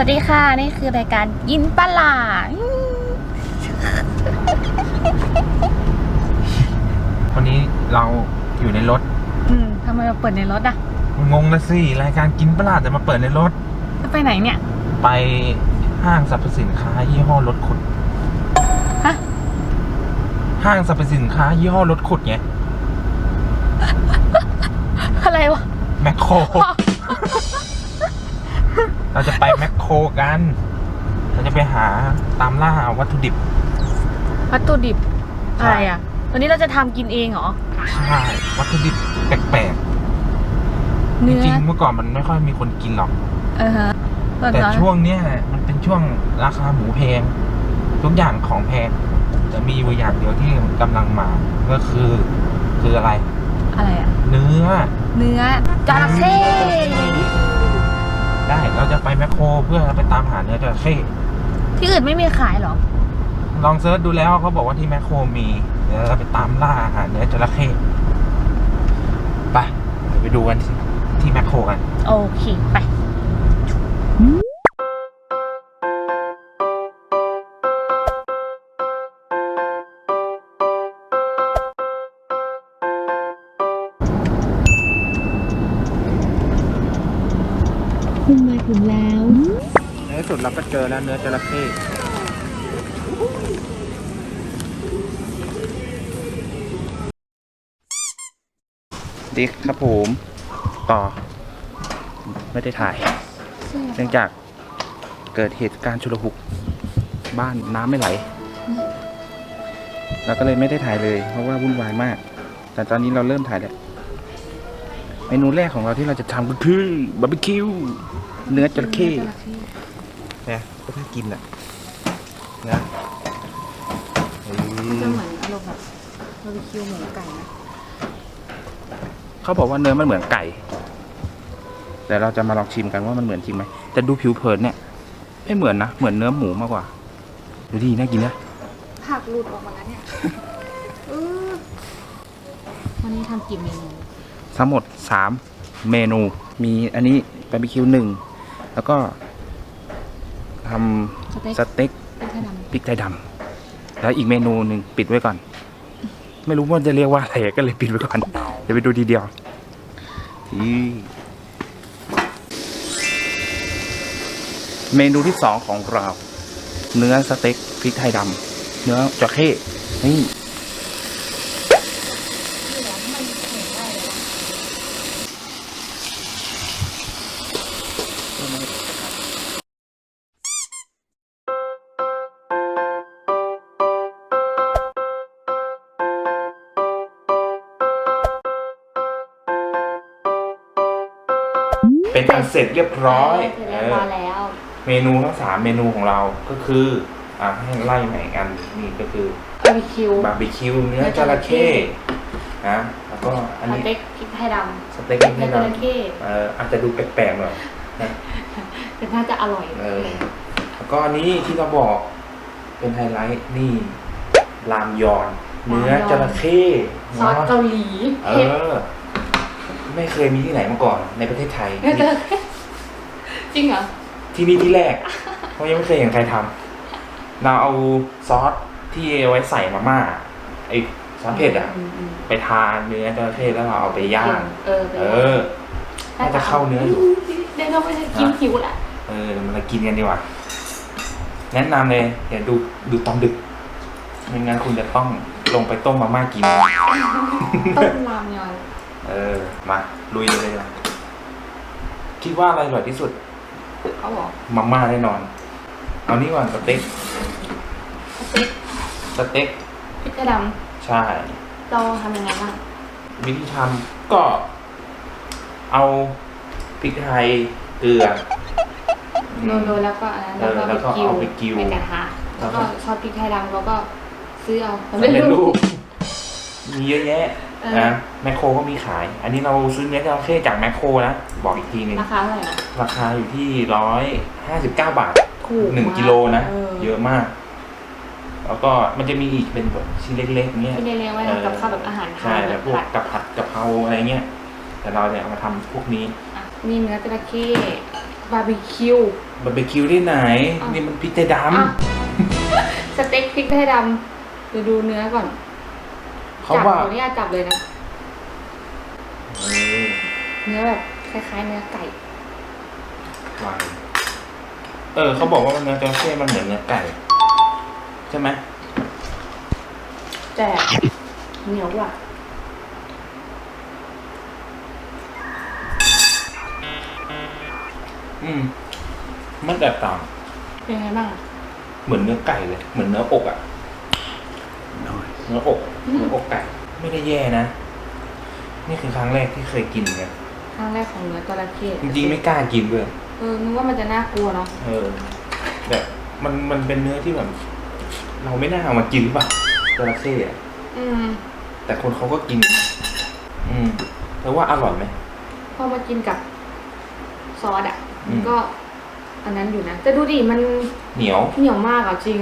วัสดีค่ะ นี่คือรายการยินปลาหลาอืมวันนี้เราอยู่ในรถ อืมทำไมมาเปิดในรถอะ งงนะสิ รายการกินปลาดแต่มาเปิดในรถ จะไปไหนเนี่ย ไปห้างสรรพสินค้ายี่ห้อรถขุด ฮะ ห้างสรรพสินค้ายี่ห้อรถขุดไง อะไรวะ แมคโคร เราจะไปแมคโครกัน เราจะไปหาตามล่าวัตถุดิบ วัตถุดิบใช่ อะไรอะวันนี้เราจะทำกินเองเหรอ ใช่วัตถุดิบแปลกๆจเนื้อ ริงๆเมื่อก่อนมันไม่ค่อยมีคนกินหรอก เออฮะส่วนแต่ตอนช่วงเนี้ยมันเป็นช่วงราคาหมูแพง ทุกอย่างของแพงจะมีอยู่อย่างเดียวที่กำลังมา ก็คือ คืออะไร อะไรอะ เนื้อ เนื้อจระเข้ ได้ เราจะไปแมคโครเพื่อไปตามหาเนื้อจระเข้ที่อื่นไม่มีขายเหรอ ลองเซิร์ชดูแล้วเขาบอกว่าที่แมคโครมีเดี๋ยวเราไปตามล่าหาเนื้อจระเข้ไปเดี๋ยวไปดูกันที่ที่แมคโครกัน โอเค ไป คุณมาถึงแล้วในที่สุดเราก็เจอแล้วเนื้อจระเข้ดีครับผมต่อ ไม่ได้ถ่าย เนื่องจากเกิดเหตุการณ์ชุลหุก บ้านน้ำไม่ไหล เราก็เลยไม่ได้ถ่ายเลย เพราะว่าวุ่นวายมาก แต่ตอนนี้เราเริ่มถ่ายแล้ว เมนูแรกของเราที่เราจะทำก็คือบาร์บีคิวเนื้อจระเข้นะก็ถ้ากินอะนะเฮ้ยจะเหมือนอารมณ์แบบบาร์บีคิวหมูไก่นะเขาบอกว่าเนื้อมันเหมือนไก่ แต่เราจะมาลองชิมกันว่ามันเหมือนจริงไหมแต่ดูผิวเผินเนี่ยไม่เหมือนนะเหมือนเนื้อหมูมากกว่าดูดีน่ากินนะผักหลุดออกมาแล้วเนี่ยเออวันนี้ทำกี่เมนู ทั้งหมดสามเมนู มีอันนี้บาร์บีคิวหนึ่งแล้วก็ทสเต็กำสเต็กเป็นแค่ดำพริกไทยดำแล้วอีกเมนูหนึ่งปิดไว้ก่อน ไม่รู้ว่าจะเรียกว่าอะไรก็เลยปิดไว้ก่อน เดี๋ยวไปดูทีเดียวอีเมนูที่สองของเรา เนื้อสเต็กพริกไทยดำเนื้อจระเข้นี่ ร็จเรียบร้อยเสร็จเรียบร้อยแล้ว เมนูทั้งสามเมนูของเราก็คืออ่าให้ไล่ใหม่กันนี่ก็คือบาร์บีคิวบาร์บีคิวเนื้อจระเข้นะแล้วก็อันสนี้เต็กพริกไทยดสเต็กำพริกไทเนื้อยจดระเข้ำเอ่ออาจจะดูแปลกๆหน่อยนะแต่น่าจะอร่อยเออแล้วก็อันนี้ที่เราบอกเป็นไฮไลท์นี่รามยอน เนื้อจระเข้ซอสเนาะ เกาหลีเอเผ็ดอ ไม่เคยมีที่ไหนมาก่อนในประเทศไทย เนื้อจระเข้ จริงเหรอ ที่นี่ที่แรก เพราะยังไม่เคยเห็นใครทำเราเอาซอสที่เอาไว้ใส่มาม่าไอซอสเผ็ดอะ มมไปทานเนื้อจระเข้แล้วเราเอาไปย่าง เออไปเออ น่าจะเข้าเนื้ออยู่ เดี๋ยวเราไปกินหิวแหละเออเดี๋ยวมันมากินกันดีกว่า แนะนำเลยเดี๋ยวดูดูตอนดึก ไม่งั้นคุณจะต้องลงไปต้มมาม่ากิน ต้มรามยอนเออ มาลุยเลยดีกว่าคิดว่าอะไรอร่อยที่สุด เขาบอกมาม่าแน่นอน เอานี่ก่อนสเต็กสเต็กสเต็กพริกไทยดใช่ำเราทำยังไงบ้างวิธีทำก็เอาพริกไทยเกลืออืม โรยๆแล้วก็อันนั้นเออแล้วก็เอาไปกิ้วในกระทะแล้แล้ววก็ ก็ซอสพริกไทยดำแล้วก็ซื้อเอาสำเร็จรูป มีเยอะแยะเออ นะแมคโครก็มีขาย อันนี้เราซื้อเนื้อจระเข้จากแมคโครนะ บอกอีกทีหนึงราคาเท่าไหร่นะราคาอยู่ที่ร้อยห้าสิบเก้าบาทถูกหนึ่งมากิโลนะ เออเยอะมาก แล้วก็มันจะมีอีกเป็นแบบชิ้นเล็กๆเนี้ยที่เรียกว่าทำกับข้าวแบบอาหารไทใช่ยแบแล้วบพวกผัดกับผัดกะเพราอะไรเงี้ย แต่เราเนี่ยเอามาทำพวกนี้อะมีเนื้อจระเข้บาร์บีคิว บาร์บีคิวที่ไหน อ้าว นี่มันพริกไทยดอะสเต็กพริกไทยดำเดี๋ยวดูเนื้อก่อนำ เขาจับว่าขออนุญาตจับเลยนะเออเนื้อแบบคล้ายๆ เนื้อไก่ วางเออเขาบอกว่าเนื้อจระเข้มันเหมือนเนื้อไก่ใช่ไหมแต่เหนียวกว่าอืม มันแตกต่างเป็นไงบ้างอะเหมือนเนื้อไก่เลย เหมือนเนื้ออกอะเนื้ออกเนื้ ออกไก่ไม่ได้แย่นะ นี่คือครั้งแรกที่เคยกินไงครั้งแรกของเนื้อจระเข้จริงๆไม่กล้ากินเลยเออนึกว่ามันจะน่ากลัวเนาะเออแบบมันมันเป็นเนื้อที่แบบเราไม่น่าเอามากินหรือเปล่ะจระเข้อะอืม แต่คนเขาก็กิน อืมแล้วว่าอร่อยไหมพอมากินกับซอสอะอืมมันก็ อันนั้นอยู่นะแต่ดูดิมันเหนียวเหนียวมากอะจริง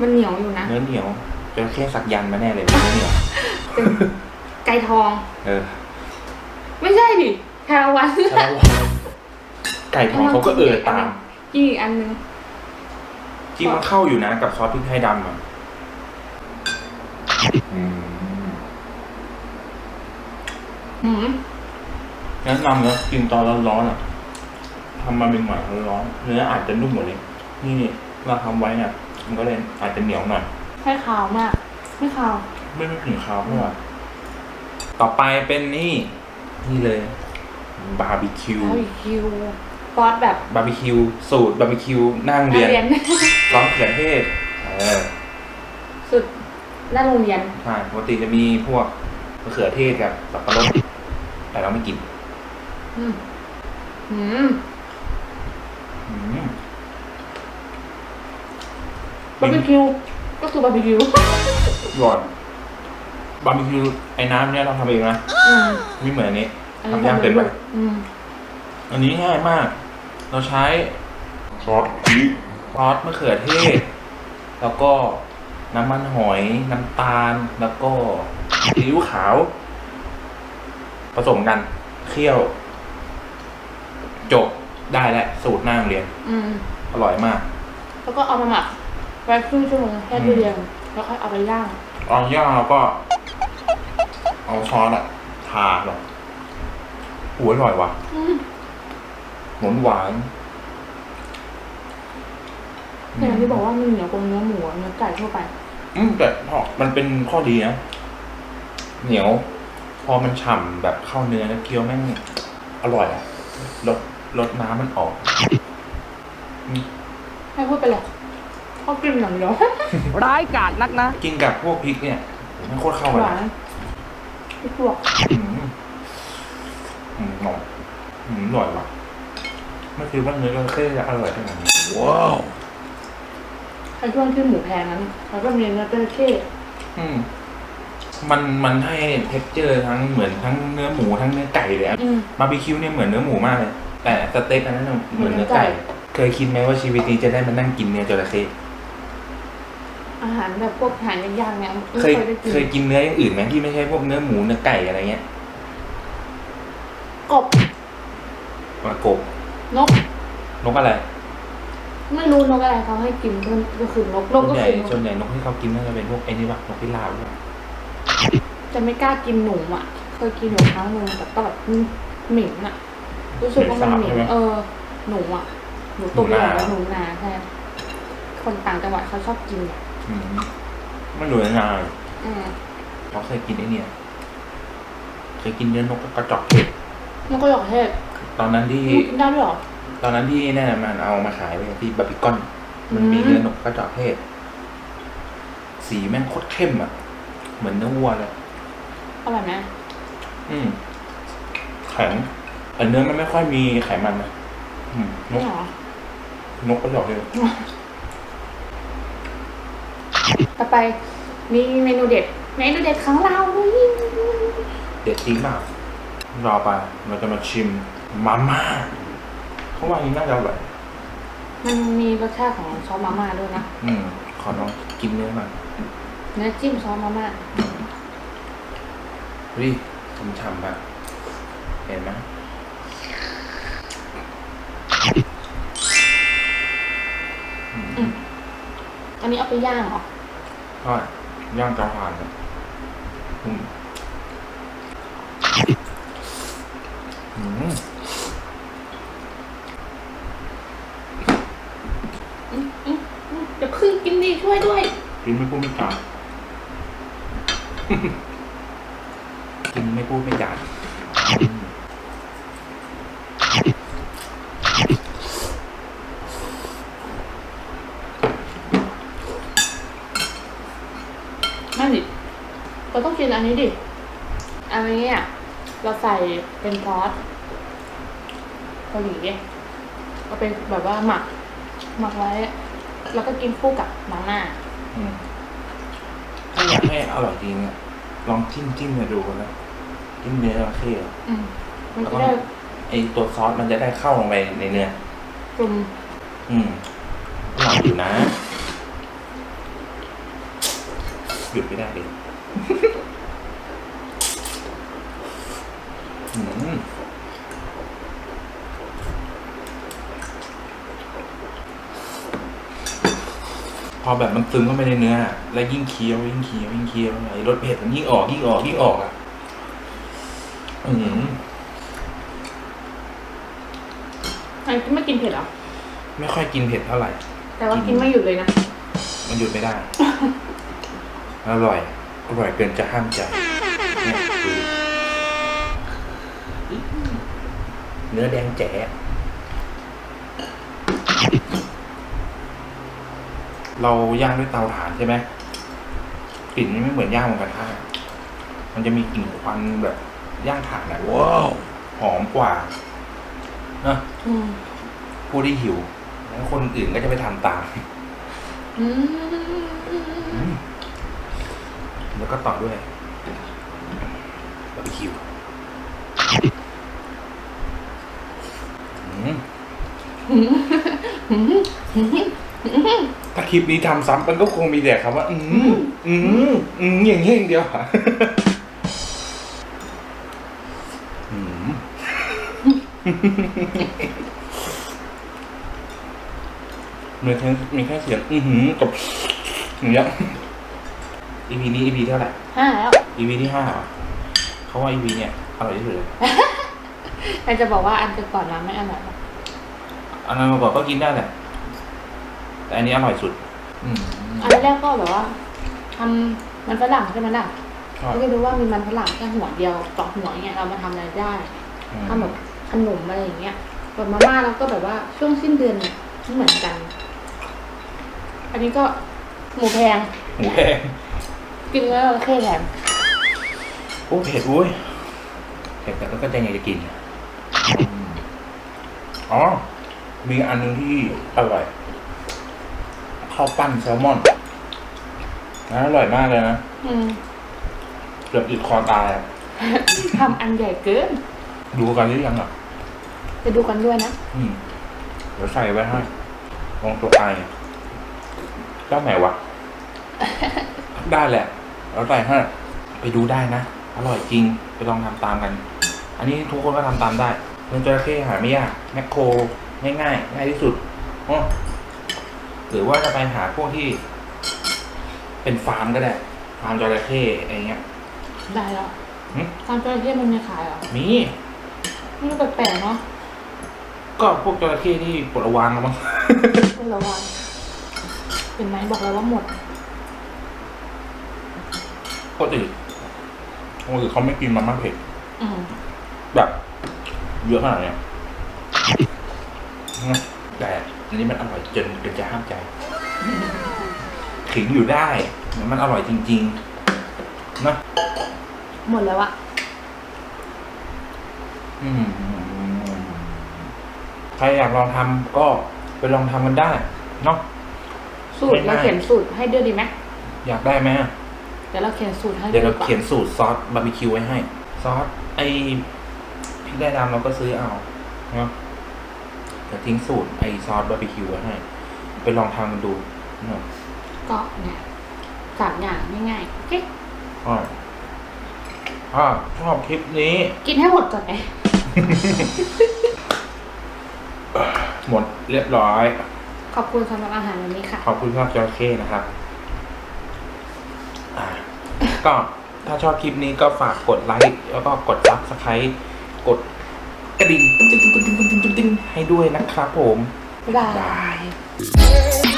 มันเหนียวอยู่นะเนื้อเหนียว จระเข้สักยันต์มาแน่เลยเนื้อเหนียวเป็นไก่ทอง เออไม่ใช่ดิคาราวันแล้วเราไก่ทองเขาก็เออตามกินอีกอันนึงจริงมันเข้าอยู่นะ กับซอสพริกไทยดำอะอืมหืมแนะนำนะกินตอนร้อนๆอะทำมาเป็นใหม่ร้อนๆเนื้ออาจจะนุ่มกว่านี้นี่เราทำไว้เนี่ยมันก็เลยอาจจะเหนียวหน่อย ให้ขาวมาก ไม่ขาว ไม่ไม่ถึงคาวเท่าไหร่ต่อไปเป็นนี่ นี่เลย บาร์บีคิว บาร์บีคิวซอสแบบบาร์บีคิว สูตรบาร์บีคิวนั่งเรียนเรียนร้อนเขือเทศเออสุดหน้าโรงเรียนใช่ปกติจะมีพวกมะเขือเทศกับสับปะรดแต่เราไม่กินอืมหืมอืมบาร์บีคิว ก็คือบาร์บีคิวก่อนบาร์บีคิวไอ้น้ำเนี่ยเราทำเองนะอืมไม่เหมือนอันนี้อันนี้ทำยากเกินไปอืมอันนี้ง่ายมาก เราใช้ซอสพริกซอสมะเขือเทศ แล้วก็น้ำมันหอยน้ำตาลแล้วก็ซีอิ๊วขาว ผสมกันเคี่ยว จบได้แล้วสูตรหน้าโรงเรียนอืม อร่อยมาก แล้วก็เอามาหมัก ไว้ครึ่งชั่วโมงแค่ตู้เดียวแล้วค่อยเอาไปย่างเอาย่างแล้วก็ เอาซอสอะทาแบบหูอร่อยว่ะอืมหวานหวานแต่อย่างที่บอกว่ามันเหนียวกว่าเนื้อหมูอะเนื้อไก่ทั่วไป อืมแต่พอมันเป็นข้อดีนะเหนียว พอมันฉ่ำแบบเข้าเนื้อแล้วเคี้ยวแม่งอร่อยอะรสรสน้ำมันออกให้พูดไปเลย เขากินอย่างเดียวร้ายกาจนักนะกินกับพวกพริกเนี่ยมันโคตรเข้าหกันวานนะพี่พวกอืมอืมหน่อยอืมอร่อยว่ะไม่คิดว่าเนื้อจระเข้จะอร่อยขนาดนี้ว้าวไอ้ช่วงที่หมูแพงนั้นแล้วก็มีเนื้อจระเข้อืมมันมันให้เท็กเจอร์ทั้งเหมือนทั้งเนื้อหมูทั้งเนื้อไก่เลยอะ อืม บาร์บีคิวเนี่ยเหมือนเนื้อหมูมากเลย แต่สเต็กอันนั้นน่ะเหมือนเนื้อไก่เคยคิดไหมว่าชีวิตนี้จะได้มานั่งกินเนื้อจระเข้ อาหารแบบพวกอาหารย่างๆเนี่ยไม่เคยเคยได้กินเคยกินเนื้ออย่างอื่นไหมที่ไม่ใช่พวกเนื้อหมูเนื้อไก่อะไรเงี้ยกบมากบนก นกอะไรไม่รู้นกอะไรเขาให้กินก็ก็คือนกนส่กวนก็ใหญ่คือนกส่วนใหญ่นกที่เขากินน่าจะเป็นพวกไอ้นี่ปะนกพิราบปะจะไม่กล้ากินหนูอะ เคยกินอยู่ครั้งหนึ่งแต่ก็แบบเหม็นอะ รู้สึกว่ามันเหม็นเออ หนูอะหนูตุ่มใหญ่แล้วหนูนาใช่คนต่างจังหวัดเขาชอบกินเนี่ย อืมไม่รู้ยังไงอืมเขาเคยกินไอ้เนี่ยเคยกินเนื้อนกกระจอกเทศนกก็หยอกเทศตอนนั้นที่ กินได้ด้วยเหรอ ตอนนั้นที่แน่นมันเอามาขายไว้ที่บาร์บีคอน มันมีอืม เนื้อนกกระจอกเทศ สีแม่งโคตรเข้มอะ เหมือนเนื้อวัวเลย อร่อยไหมอืมแข็งแต่เนื้อมันไม่ค่อยมีไขมันนะอืมนไม่กเหรอนกกระจอกเทศ ต่อไปมีเมนูเด็ดเมนูเด็ดของเราเด็ดจริงเปล่รอไปเราจะมาชิมมาม่าเพราะว่านี้น่าจะอร่อยมันมีรสชาติของซอสมาม่าด้วยนะอืมขอลองกินเนื้อหน่อยเนื้อจิ้มซอสมาม่ารีฉ่ำๆแบบเห็นไหมอันนี้เอาไปย่างเหรอ ทอดย่างเตาถ่านครับอืมอืมอืมอืมอืมเดี๋ยวพึ่งกินดีช่วยด้วย กินไม่พูดไม่จากินไม่พูดไม่จา นั่นดิเราต้องกินอันนี้ดิ อันนี้อะเราใส่เป็นซอสเกาหลีเอาไปแบบว่าหมัก หมักไว้ แล้วก็กินคู่กับมาม่าอืมถ้าอยากให้อร่อยจริงเนี่ยลองจิ้มจิ้มมาดูกันนะจิ้มเนื้อจระเข้อะอืมมันแล้วจะก็ได้ไอตัวซอสมันจะได้เข้าลงไปในเนื้อกลุ่มอืมอร่อยอยู่นะ หยุดไม่ได้เลยอืมพอแบบมันซึมเข้าไปในเนื้อ แล้วยิ่งเคี้ยวยิ่งเคี้ยวยิ่งเคี้ยวไอ้รสเผ็ดมันยิ่งออกยิ่งออกยิ่งออกอะ อืมอันนี้ไม่กินเผ็ดเหรอ ไม่ค่อยกินเผ็ดเท่าไหร่ แต่ว่ากินไม่หยุดเลยนะ มันหยุดไม่ได้ อร่อย อร่อยเกินจะห้ามใจเนี่ยดูเนื้อแดงแจ๋เราย่างด้วยเตาถ่านใช่ไหมกลิ่นนี่ไม่เหมือนย่างบนกระทะมันจะมีกลิ่นควันแบบย่างถ่านอะว้าวหอมกว่าเนอะอืมผู้ที่หิว แล้วคนอื่นก็จะไปทำตาม อืม แล้วก็ต่อด้วยบาร์บีคิวถ้าคลิปนี้ทำซ้ำมันก็คงมีแต่คำว่า อืมอืมอืมอย่างเงี้ยอย่างเดียวอะอืมมีแค่มีแค่เสียง อือหือกับอย่างเงี้ย EP นี้ EP เท่าไหร่ ห้าแล้ว EP ที่ห้าเหรอเขาว่า EP เนี่ยอร่อยที่สุดเลยแต่จะบอกว่าอันก่อนๆร้านไม่อร่อยหรอกอันนั้นมาบอกก็กินได้แหละแต่อันนี้อร่อยสุด อืมอันแรกก็แบบว่าทำมันฝรั่งใช่ไหมล่ะชอบเราก็ดูว่ามีมันฝรั่งแค่หัวเดียวสองหัวอย่างเงี้ยเรามาทำอะไรได้อืมทำแบบขนมอะไรอย่างเงี้ยแบบมาม่าเราก็แบบว่าช่วงสิ้นเดือนเนี่ยไม่เหมือนกัน อันนี้ก็หมูแพงหมูแพง กินแล้วแค่แถมโอ้เผ็ดอุ้ยเผ็ดแต่ก็ใจอยากจะกินอืมอ๋อ มีอันหนึงที่อร่อยข้าวปั้นแซลมอนนะอร่อยมากเลยนะอืมเกือบอิดคอตายอะทำอันใหญ่เกิน ดูกันหรือยังอะจะดูกันด้วยนะ อืมเดี๋ยวใส่ไว้ให้ลองตัวไอเจ้าไหนวะ ได้แหละ เราใส่ให้ไปดูได้นะ อร่อยจริงไปลองทำตามกัน อันนี้ทุกคนก็ทำตามได้เนื้อจระเข้หาไม่ยากแมคโครง่ายง่ายๆง่ายที่สุดอ้อหรือว่าจะไปหาพวกที่ เป็นฟาร์มก็ได้ฟาร์มจระเข้อะไรเงี้ย ได้แล้วหึตามจระเข้มันมีขายเหรอมีไม่รู้แปลกๆเนาะก็พวกจระเข้ที่ปลดระวางแล้วมั้งต้องระวังเห็นไหมบอกแล้วว่าหมด คนอื่นคนอื่นเขาไม่กินมาม่าเผ็ดอืมแบบเยอะขนาดเนี้ยนะแต่อันนี้มันอร่อยจนจนจะห้ามใจขิงอยู่ได้แต่มันอร่อยจริง ๆ นะหมดแล้วอะอืมใครอยากลองทำก็ไปลองทำกันได้เนาะสูตรไม่เราง่ายเขียนสูตรให้ด้วยดีไหมอยากได้ไหมอะ เดี๋ยวเราเขียนสูตรให้เดี๋ยวเรากว่าเขียนสูตรซอสบาร์บีคิวไว้ให้ ซอสไอพริกได้ดำเราก็ซื้อเอาเนาะเดี๋ยวทิ้งสูตรไอซอสบาร์บีคิวไว้ให้ ไปลองทำกันดูเนาะก็เนี่ยสามอย่างง่ายๆโอเคอ่าถ้าชอบคลิปนี้ กินให้หมดก่อนไหมหมดเรียบร้อย ขอบคุณสำหรับอาหารวันนี้ค่ะ ขอบคุณครับจระเข้นะครับอ่า ก็ถ้าชอบคลิปนี้ก็ฝากกดไลค์แล้วก็กดซับสไครต์กดกระดิ่งตึ้งตึ้งตึ้งตึ้งตึ้งตึ้งตึ้งให้ด้วยนะครับผม บ๊ายบายบาย